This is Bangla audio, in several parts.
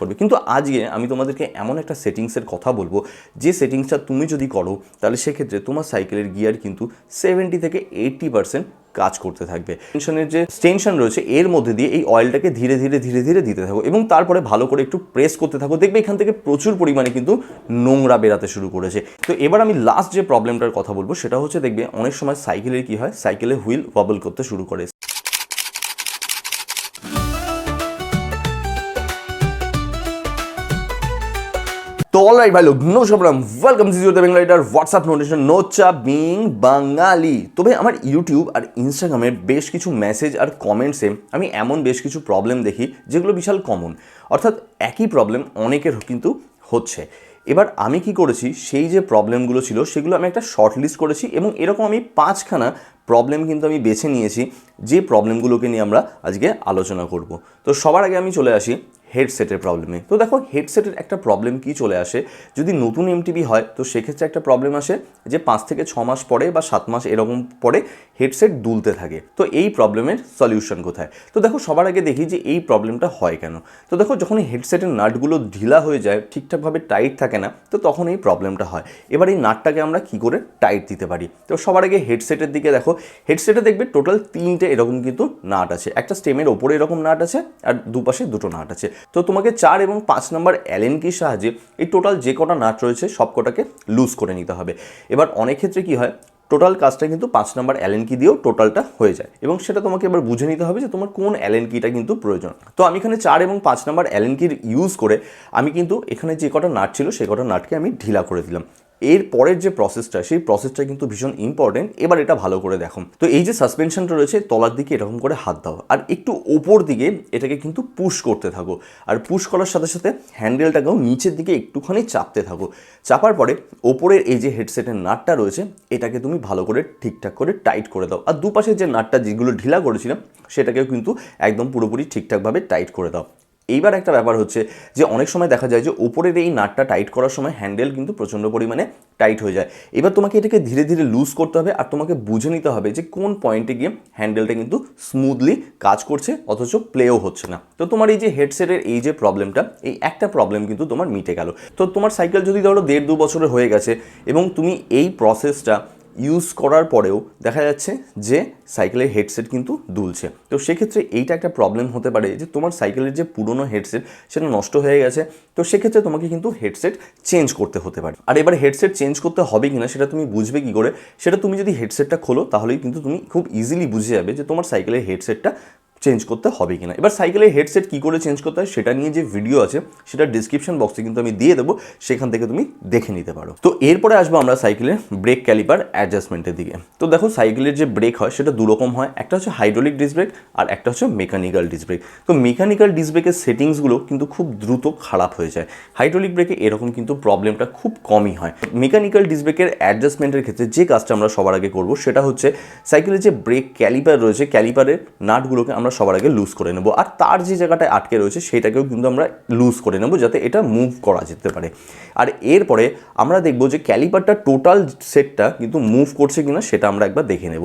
করবে কিন্তু আজকে আমি তোমাদেরকে এমন একটা সেটিংসের কথা বলব, যে সেটিংসটা তুমি যদি করো, তাহলে সেক্ষেত্রে তোমার সাইকেলের গিয়ার কিন্তু সেভেন্টি থেকে এইট্টি পার্সেন্ট কাজ করতে থাকবে। টেনশনের যে টেনশন রয়েছে, এর মধ্যে দিয়ে এই অয়েলটাকে ধীরে ধীরে ধীরে ধীরে দিতে থাকো এবং তারপরে ভালো করে একটু প্রেস করতে থাকো। দেখবে এখান থেকে প্রচুর পরিমাণে কিন্তু নোংরা বেরাতে শুরু করেছে। তো এবার আমি লাস্ট যে প্রবলেমটার কথা বলব, সেটা হচ্ছে দেখবে অনেক সময় সাইকেলের কি হয় সাইকেলের হুইল ওয়াবল করতে শুরু করে। তো অলরাইট ভাই লোক নমস্কার welcome to the Bengal rider WhatsApp notification no চা বিং বাঙালি তবে আমার ইউটিউব আর ইনস্টাগ্রামের বেশ কিছু মেসেজ আর কমেন্টসে আমি এমন বেশ কিছু প্রবলেম দেখি যেগুলো বিশাল কমন অর্থাৎ একই প্রবলেম অনেকের কিন্তু হচ্ছে। এবার আমি কি করেছি? সেই যে প্রবলেমগুলো ছিল, সেগুলো আমি একটা শর্ট লিস্ট করেছি এবং এরকম আমি পাঁচখানা প্রবলেম কিন্তু আমি বেছে নিয়েছি। যে প্রবলেমগুলোকে নিয়ে আমরা আজকে আলোচনা করব। তো সবার আগে আমি চলে আসি হেডসেটের প্রবলেমে তো দেখো হেডসেটের একটা প্রবলেম কি চলে আসে? যদি নতুন এমটিভি হয়, তো সেক্ষেত্রে একটা প্রবলেম আসে যে পাঁচ থেকে ছ মাস পরে বা সাত মাস এরকম পরে হেডসেট দুলতে থাকে। তো এই প্রবলেমের সলিউশন কোথায়? তো দেখো, সবার আগে দেখি যে এই প্রবলেমটা হয় কেন। তো দেখো, যখন হেডসেটের নাটগুলো ঢিলা হয়ে যায়, ঠিকঠাকভাবে টাইট থাকে না, তো তখন এই প্রবলেমটা হয়। এবার এই নাটটাকে আমরা কি করে টাইট দিতে পারি? তো সবার আগে হেডসেটের দিকে দেখো। হেডসেটে দেখবে টোটাল তিনটে এরকম কিন্তু নাট আছে। একটা স্টেমের ওপরে এরকম নাট আছে, আর দুপাশে দুটো নাট আছে। তো তোমাকে চার এবং পাঁচ নম্বর অ্যালেন কির সাহায্যে এই টোটাল যে কটা নাট রয়েছে সব কটাকে লুজ করে নিতে হবে। এবার অনেক ক্ষেত্রে কি হয়, টোটাল কাজটা কিন্তু পাঁচ নম্বর অ্যালেন কি দিয়েও টোটালটা হয়ে যায় এবং সেটা তোমাকে এবার বুঝে নিতে হবে যে তোমার কোন অ্যালেন কিটা কিন্তু প্রয়োজন। তো আমি এখানে চার এবং পাঁচ নম্বর অ্যালেন কির ইউজ করে আমি কিন্তু এখানে যে কটা নাট ছিল, সে কটা নাটকে আমি ঢিলা করে দিলাম। এর পরের যে প্রসেসটা সেই প্রসেসটা কিন্তু ভীষণ ইম্পর্টেন্ট এবার এটা ভালো করে দেখো। তো এই যে সাসপেনশনটা রয়েছে, তলার দিকে এরকম করে হাত দাও। আর একটু ওপর দিকে এটাকে কিন্তু পুশ করতে থাকো। আর পুশ করার সাথে সাথে হ্যান্ডেলটাকেও নিচের দিকে একটুখানি চাপতে থাকো। চাপার পরে ওপরের এই যে হেডসেটের নাটটা রয়েছে, এটাকে তুমি ভালো করে ঠিকঠাক করে টাইট করে দাও। আর দুপাশে যে নাটটা যেগুলো ঢিলা করেছিলাম, সেটাকেও কিন্তু একদম পুরোপুরি ঠিকঠাকভাবে টাইট করে দাও। এইবার একটা ব্যাপার হচ্ছে যে অনেক সময় দেখা যায় যে ওপরের এই নাটটা টাইট করার সময় হ্যান্ডেল কিন্তু প্রচণ্ড পরিমাণে টাইট হয়ে যায়। এবার তোমাকে এটাকে ধীরে ধীরে লুজ করতে হবে আর তোমাকে বুঝে নিতে হবে যে কোন পয়েন্টে গিয়ে হ্যান্ডেলটা কিন্তু স্মুথলি কাজ করছে অথচ প্লেও হচ্ছে না। তো তোমার এই যে হেডসেটের এই যে প্রবলেমটা, এই একটা প্রবলেম কিন্তু তোমার মিটে গেল। তো তোমার সাইকেল যদি ধরো দেড় দু বছরের হয়ে গেছে এবং তুমি এই প্রসেসটা ইউজ করার পরেও দেখা যাচ্ছে যে সাইকেলের হেডসেট কিন্তু দুলছে। তো সেক্ষেত্রে এইটা একটা প্রবলেম হতে পারে যে তোমার সাইকেলের যে পুরনো হেডসেট সেটা নষ্ট হয়ে গেছে, তো সেক্ষেত্রে তোমাকে কিন্তু হেডসেট চেঞ্জ করতে হতে পারে। আর এবার হেডসেট চেঞ্জ করতে হবে কিনা সেটা তুমি বুঝবে কি করে? সেটা তুমি যদি হেডসেটটা খোলো তাহলেই কিন্তু তুমি খুব ইজিলি বুঝে যাবে যে তোমার সাইকেলের হেডসেটটা চেঞ্জ করতে হবে কিনা। এবার সাইকেলের হেডসেট কী করে চেঞ্জ করতে হয় সেটা নিয়ে যে ভিডিও আছে, সেটা ডিসক্রিপশন বক্সে কিন্তু আমি দিয়ে দেবো, সেখান থেকে তুমি দেখে নিতে পারো। তো এরপরে আসব আমরা সাইকেলের ব্রেক ক্যালিপার অ্যাডজাস্টমেন্টের দিকে। তো দেখো সাইকেলের যে ব্রেক হয়, সেটা দুরকম হয়। একটা হচ্ছে হাইড্রোলিক ডিস ব্রেক আর একটা হচ্ছে মেকানিক্যাল ডিস ব্রেক তো মেকানিক্যাল ডিস ব্রেকের সেটিংসগুলো কিন্তু খুব দ্রুত খারাপ হয়ে যায়। হাইড্রোলিক ব্রেকে এরকম কিন্তু প্রবলেমটা খুব কমই হয়। মেকানিক্যাল ডিস ব্রেকের অ্যাডজাস্টমেন্টের ক্ষেত্রে যে কাজটা আমরা সবার আগে করব, সেটা হচ্ছে সাইকেলের যে ব্রেক ক্যালিপার রয়েছে ক্যালিপারের নাটগুলোকে আমরা সবার আগে লুজ করে নেব। আর তার যে জায়গাটায় আটকে রয়েছে সেটাকেও কিন্তু আমরা লুজ করে নেব যাতে এটা মুভ করা যেতে পারে। আর এরপরে আমরা দেখব যে ক্যালিপারটা টোটাল সেটটা কিন্তু মুভ করছে কিনা, সেটা আমরা একবার দেখে নেব।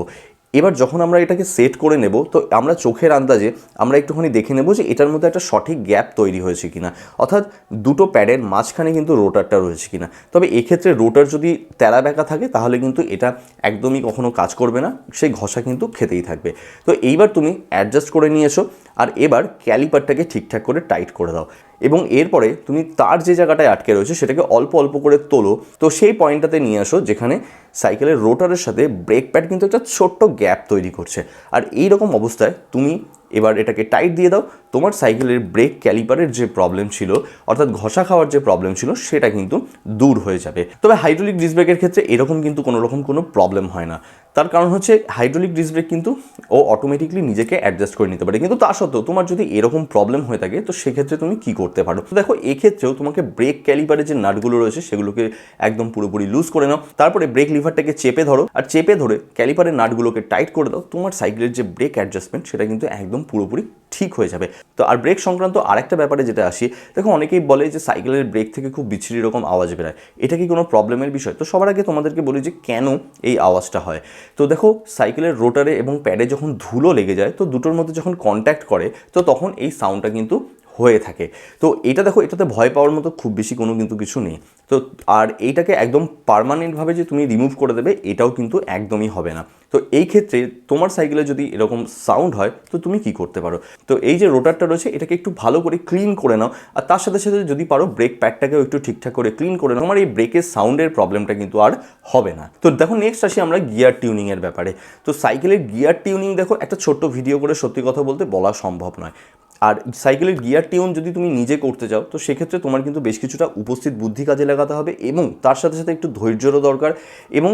এবার যখন আমরা এটাকে সেট করে নেব, তো আমরা চোখের আন্দাজে আমরা একটুখানি দেখে নেব যে এটার মধ্যে একটা সঠিক গ্যাপ তৈরি হয়েছে কিনা। অর্থাৎ দুটো প্যাডের মাঝখানে কিন্তু রোটারটা রয়েছে কিনা। তবে এক্ষেত্রে রোটার যদি তেরা ব্যাকা থাকে, তাহলে কিন্তু এটা একদমই কখনো কাজ করবে না, সেই ঘষা কিন্তু খেতেই থাকবে। তো এইবার তুমি অ্যাডজাস্ট করে নিয়েছো। আর এবার ক্যালিপারটাকে ঠিকঠাক করে টাইট করে দাও। এবং এরপরে তুমি তার যে জায়গাটায় আটকে রয়েছে সেটাকে অল্প অল্প করে তোলো। তো সেই পয়েন্টটাতে নিয়ে আসো যেখানে সাইকেলের রোটারের সাথে ব্রেক প্যাড কিন্তু একটা ছোট্ট গ্যাপ তৈরি করছে। আর এই রকম অবস্থায় তুমি এবার এটাকে টাইট দিয়ে দাও। তোমার সাইকেলের ব্রেক ক্যালিপারের যে প্রবলেম ছিল, অর্থাৎ ঘষা খাওয়ার যে প্রবলেম ছিল, সেটা কিন্তু দূর হয়ে যাবে। তবে হাইড্রোলিক ডিস ব্রেকের ক্ষেত্রে এরকম কিন্তু কোনো রকম কোনো প্রবলেম হয় না। তার কারণ হচ্ছে হাইড্রোলিক ডিস ব্রেক কিন্তু ও অটোমেটিকলি নিজেকে অ্যাডজাস্ট করে নিতে পারে। কিন্তু তা সত্ত্বেও তোমার যদি এরকম প্রবলেম হয়ে থাকে, তো সেক্ষেত্রে তুমি কি করতে পারো? তো দেখো, এক্ষেত্রেও তোমাকে ব্রেক ক্যালিপারের যে নাটগুলো রয়েছে, সেগুলোকে একদম পুরোপুরি লুজ করে নাও। তারপরে ব্রেক লিভারটাকে চেপে ধরো। আর চেপে ধরে ক্যালিপারের নাটগুলোকে টাইট করে দাও। তোমার সাইকেলের যে ব্রেক অ্যাডজাস্টমেন্ট সেটা কিন্তু একদম পুরোপুরি ঠিক হয়ে যাবে। তো আর ব্রেক সংক্রান্ত আরেকটা ব্যাপারে যেটা আসি, দেখো অনেকেই বলে যে সাইকেলের ব্রেক থেকে খুব বিচ্ছিরি রকম আওয়াজ বেরোয় এটা কি কোনো প্রবলেমের বিষয়? তো সবার আগে তোমাদেরকে বলি যে কেন এই আওয়াজটা হয়। তো দেখো সাইকেলের রোটারে এবং প্যাডে যখন ধুলো লেগে যায়, তো দুটোর মধ্যে যখন কন্ট্যাক্ট করে, তো তখন এই সাউন্ডটা কিন্তু হয়ে থাকে। তো এটা দেখো, এটাতে ভয় পাওয়ার মতো খুব বেশি কোনো কিন্তু কিছু নেই। তো আর এইটাকে একদম পারমানেন্টভাবে যে তুমি রিমুভ করে দেবে, এটাও কিন্তু একদমই হবে না। তো এই ক্ষেত্রে তোমার সাইকেলে যদি এরকম সাউন্ড হয়, তো তুমি কি করতে পারো? তো এই যে রোটারটা রয়েছে, এটাকে একটু ভালো করে ক্লিন করে নাও। আর তার সাথে সাথে যদি পারো ব্রেক প্যাডটাকেও একটু ঠিকঠাক করে ক্লিন করে নাও। তোমার এই ব্রেকের সাউন্ডের প্রবলেমটা কিন্তু আর হবে না। তো দেখো নেক্সট আসি আমরা গিয়ার টিউনিংয়ের ব্যাপারে। তো সাইকেলের গিয়ার টিউনিং দেখো, একটা ছোট্ট ভিডিও করে সত্যি কথা বলতে বলা সম্ভব নয়। আর সাইকেলের গিয়ার টিউন যদি তুমি নিজে করতে চাও, তো সেক্ষেত্রে তোমার কিন্তু বেশ কিছুটা উপস্থিত বুদ্ধি কাজে লাগাতে হবে এবং তার সাথে সাথে একটু ধৈর্যেরও দরকার এবং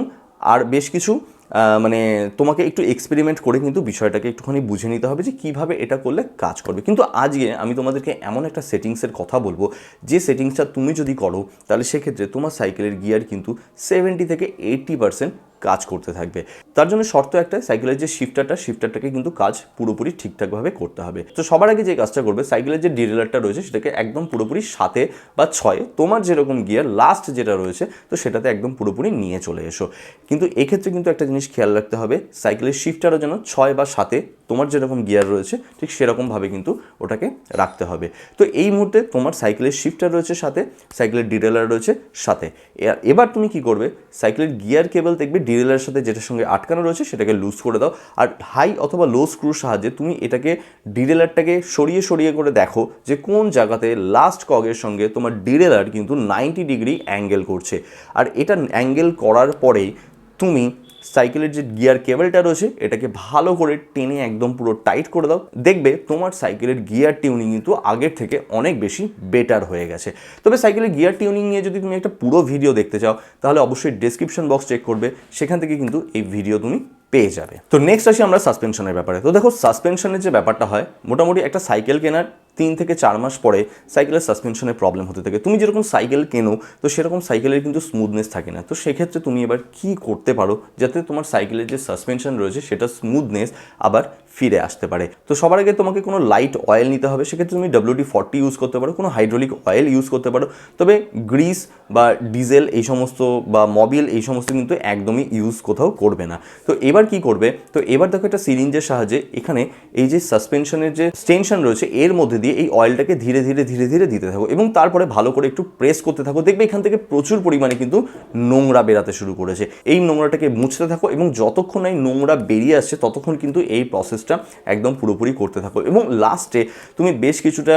আর বেশ কিছু মানে তোমাকে একটু এক্সপেরিমেন্ট করে কিন্তু বিষয়টাকে একটুখানি বুঝে নিতে হবে যে কীভাবে এটা করলে কাজ করবে। কিন্তু আজকে আমি তোমাদেরকে এমন একটা সেটিংসের কথা বলব, যে সেটিংসটা তুমি যদি করো, তাহলে সেক্ষেত্রে তোমার সাইকেলের গিয়ার কিন্তু সেভেন্টি থেকে এইট্টি পার্সেন্ট কাজ করতে থাকবে। তার জন্য শর্ত একটা সাইকেলের যে শিফটারটা শিফটারটাকে কিন্তু কাজ পুরোপুরি ঠিকঠাকভাবে করতে হবে। তো সবার আগে যে কাজটা করবে, সাইকেলের যে ডিরেলারটা রয়েছে, সেটাকে একদম পুরোপুরি সাথে বা ছয়ে তোমার যেরকম গিয়ার লাস্ট যেটা রয়েছে, তো সেটাতে একদম পুরোপুরি নিয়ে চলে এসো। কিন্তু এক্ষেত্রে কিন্তু একটা জিনিস খেয়াল রাখতে হবে, সাইকেলের শিফটারও যেন ছয় বা সাতে তোমার যেরকম গিয়ার রয়েছে, ঠিক সেরকমভাবে কিন্তু ওটাকে রাখতে হবে। তো এই মুহূর্তে তোমার সাইকেলের শিফটার রয়েছে সাথে, সাইকেলের ডিরেলার রয়েছে সাথে। এবার তুমি কি করবে, সাইকেলের গিয়ার কেবল দেখবে ডিরেলারের সাথে যেটার সঙ্গে আটকানো রয়েছে সেটাকে লুজ করে দাও। আর হাই অথবা লো স্ক্রুর সাহায্যে তুমি এটাকে ডিরেলারটাকে সরিয়ে সরিয়ে করে দেখো যে কোন জায়গাতে লাস্ট কগের সঙ্গে তোমার ডিরেলার কিন্তু নাইনটি ডিগ্রি অ্যাঙ্গেল করছে। আর এটা অ্যাঙ্গেল করার পরেই তুমি সাইকেলের যে গিয়ার কেবলটা রয়েছে, এটাকে ভালো করে টেনে একদম পুরো টাইট করে দাও। দেখবে তোমার সাইকেলের গিয়ার টিউনিং কিন্তু আগের থেকে অনেক বেশি বেটার হয়ে গেছে। তবে সাইকেলের গিয়ার টিউনিং নিয়ে যদি তুমি একটা পুরো ভিডিও দেখতে চাও, তাহলে অবশ্যই ডেসক্রিপশন বক্স চেক করবে, সেখান থেকে কিন্তু এই ভিডিও তুমি পেয়ে যাবে। তো নেক্সট আসি আমরা সাসপেনশনের ব্যাপারে। তো দেখো সাসপেনশনের যে ব্যাপারটা হয়, মোটামুটি একটা সাইকেল কেনার তিন থেকে চার মাস পরে সাইকেলের সাসপেনশনের প্রবলেম হতে থাকে। তুমি যেরকম সাইকেল কেনো, তো সেরকম সাইকেলের কিন্তু স্মুথনেস থাকে না। তো সেক্ষেত্রে তুমি এবার কি করতে পারো যাতে তোমার সাইকেলের যে সাসপেনশন রয়েছে সেটা স্মুথনেস আবার ফিরে আসতে পারে? তো সবার আগে তোমাকে কোনো লাইট অয়েল নিতে হবে। সেক্ষেত্রে তুমি ডব্লিউডি ফর্টি ইউজ করতে পারো, কোনো হাইড্রোলিক অয়েল ইউজ করতে পারো। তবে গ্রিস বা ডিজেল এই সমস্ত বা মবিল এই সমস্ত কিন্তু একদমই ইউজ কোথাও করবে না। তো এবার কি করবে? তো এবার দেখো একটা সিরিঞ্জের সাহায্যে এখানে এই যে সাসপেনশনের যে স্টেনশন রয়েছে, এর মধ্যে দিয়ে এই অয়েলটাকে ধীরে ধীরে ধীরে ধীরে দিতে থাকো এবং তারপরে ভালো করে একটু প্রেস করতে থাকো। দেখবে এখান থেকে প্রচুর পরিমাণে কিন্তু নোংরা বেরাতে শুরু করেছে। এই নোংরাটাকে মুছতে থাকো এবং যতক্ষণ এই নোংরা বেরিয়ে আসছে, ততক্ষণ কিন্তু এই প্রসেসটা একদম পুরোপুরি করতে থাকো। এবং লাস্টে তুমি বেশ কিছুটা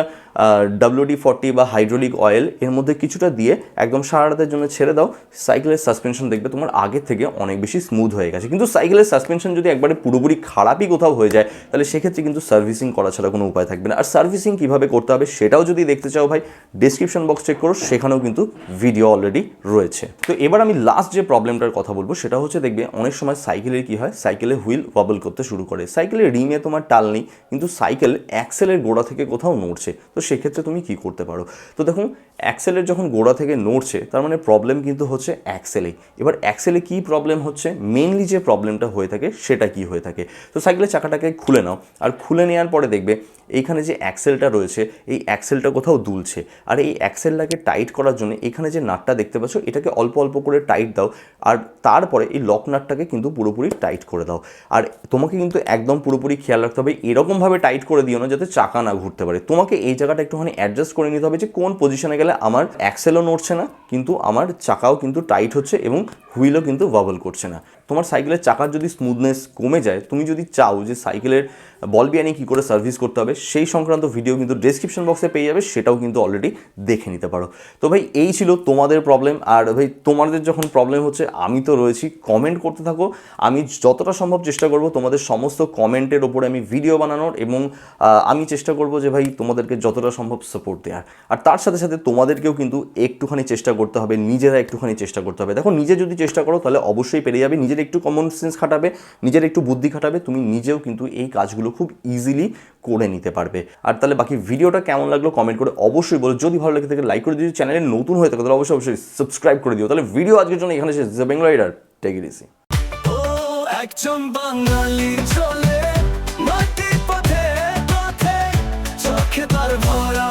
ডাব্লিউডি ফর্টি বা হাইড্রোলিক অয়েল এর মধ্যে কিছুটা দিয়ে একদম সারা রাতের জন্য ছেড়ে দাও। সাইকেলের সাসপেনশন দেখবে তোমার আগের থেকে অনেক বেশি স্মুথ হয়ে গেছে। কিন্তু সাইকেলের সাসপেনশন যদি একবারে পুরোপুরি খারাপই কোথাও হয়ে যায়, তাহলে সেক্ষেত্রে কিন্তু সার্ভিসিং করা ছাড়া কোনো উপায় থাকবে না। আর সার্ভিসিং কীভাবে করতে হবে সেটাও যদি দেখতে চাও ভাই ডিসক্রিপশন বক্স চেক করো, সেখানেও কিন্তু ভিডিও অলরেডি রয়েছে। তো এবার আমি লাস্ট যে প্রবলেমটার কথা বলব, সেটা হচ্ছে দেখবে অনেক সময় সাইকেলের কি হয়? সাইকেলের হুইল ওয়াবল করতে শুরু করে। সাইকেলের রিমে তোমার টাল নেই, কিন্তু সাইকেল অ্যাক্সেলের গোড়া থেকে কোথাও নড়ছে। তো সেক্ষেত্রে তুমি কি করতে পারো? তো দেখুন অ্যাক্সেলের যখন গোড়া থেকে নড়ছে, তার মানে প্রবলেম কিন্তু হচ্ছে অ্যাক্সেলেই এবার অ্যাক্সেলে কি প্রবলেম হচ্ছে? মেনলি যে প্রবলেমটা হয়ে থাকে, সেটা কি হয়ে থাকে? তো সাইকেলের চাকাটাকে খুলে নাও, আর খুলে নেওয়ার পরে দেখবে, এইখানে যে অ্যাক্সেলটা রয়েছে, এই অ্যাক্সেলটা কোথাও দুলছে। আর এই অ্যাক্সেলটাকে টাইট করার জন্য এখানে যে নাটটা দেখতে পাচ্ছ, এটাকে অল্প অল্প করে টাইট দাও, আর তারপরে এই লক নাটটাকে কিন্তু পুরোপুরি টাইট করে দাও। আর তোমাকে কিন্তু একদম পুরোপুরি খেয়াল রাখতে হবে, এরকমভাবে টাইট করে দিও না যাতে চাকা না ঘুরতে পারে। তোমাকে এই জায়গাটা একটুখানি অ্যাডজাস্ট করে নিতে হবে যে কোন পজিশনে গেলে আমার অ্যাক্সেলও নড়ছে না, কিন্তু আমার চাকাও কিন্তু টাইট হচ্ছে এবং হুইলও কিন্তু বাবল করছে না। তোমার সাইকেলের চাকার যদি স্মুথনেস কমে যায়, তুমি যদি চাও যে সাইকেলের বল বিয়ানি কী করে সার্ভিস করতে হবে, সেই সংক্রান্ত ভিডিও কিন্তু ডেসক্রিপশন বক্সে পেয়ে যাবে, সেটাও কিন্তু অলরেডি দেখে নিতে পারো। তো ভাই, এই ছিল তোমাদের প্রবলেম আর ভাই, তোমাদের যখন প্রবলেম হচ্ছে, আমি তো রয়েছি কমেন্ট করতে থাকো। আমি যতটা সম্ভব চেষ্টা করব তোমাদের সমস্ত কমেন্টের ওপরে আমি ভিডিও বানানোর, এবং আমি চেষ্টা করব যে ভাই, তোমাদেরকে যতটা সম্ভব সাপোর্ট দেওয়ার আর তার সাথে সাথে তোমাদেরকেও কিন্তু একটুখানি চেষ্টা করতে হবে, নিজেরা একটুখানি চেষ্টা করতে হবে। দেখো, নিজে যদি চেষ্টা করো, তাহলে অবশ্যই পেরে যাবে, নিজের একটু কমন সেন্স খাটাবে, নিজের একটু বুদ্ধি খাটাবে, তুমি নিজেও কিন্তু এই কাজগুলো খুব ইজিলি করে নিতে পারবে। আর তাহলে বাকি ভিডিওটা কেমন লাগল কমেন্ট করে অবশ্যই বলো। যদি ভালো লাগে থাকে লাইক করে দিও। চ্যানেলে নতুন হয়ে থাকে, তাহলে অবশ্যই অবশ্যই সাবস্ক্রাইব করে দিও। তাহলে ভিডিও আজকের জন্য এখানে শেষ। বেঙ্গল টেক ইট ইজি একজন বাঙালি চলে মাটি পথে পথে, চোখে তার ভরা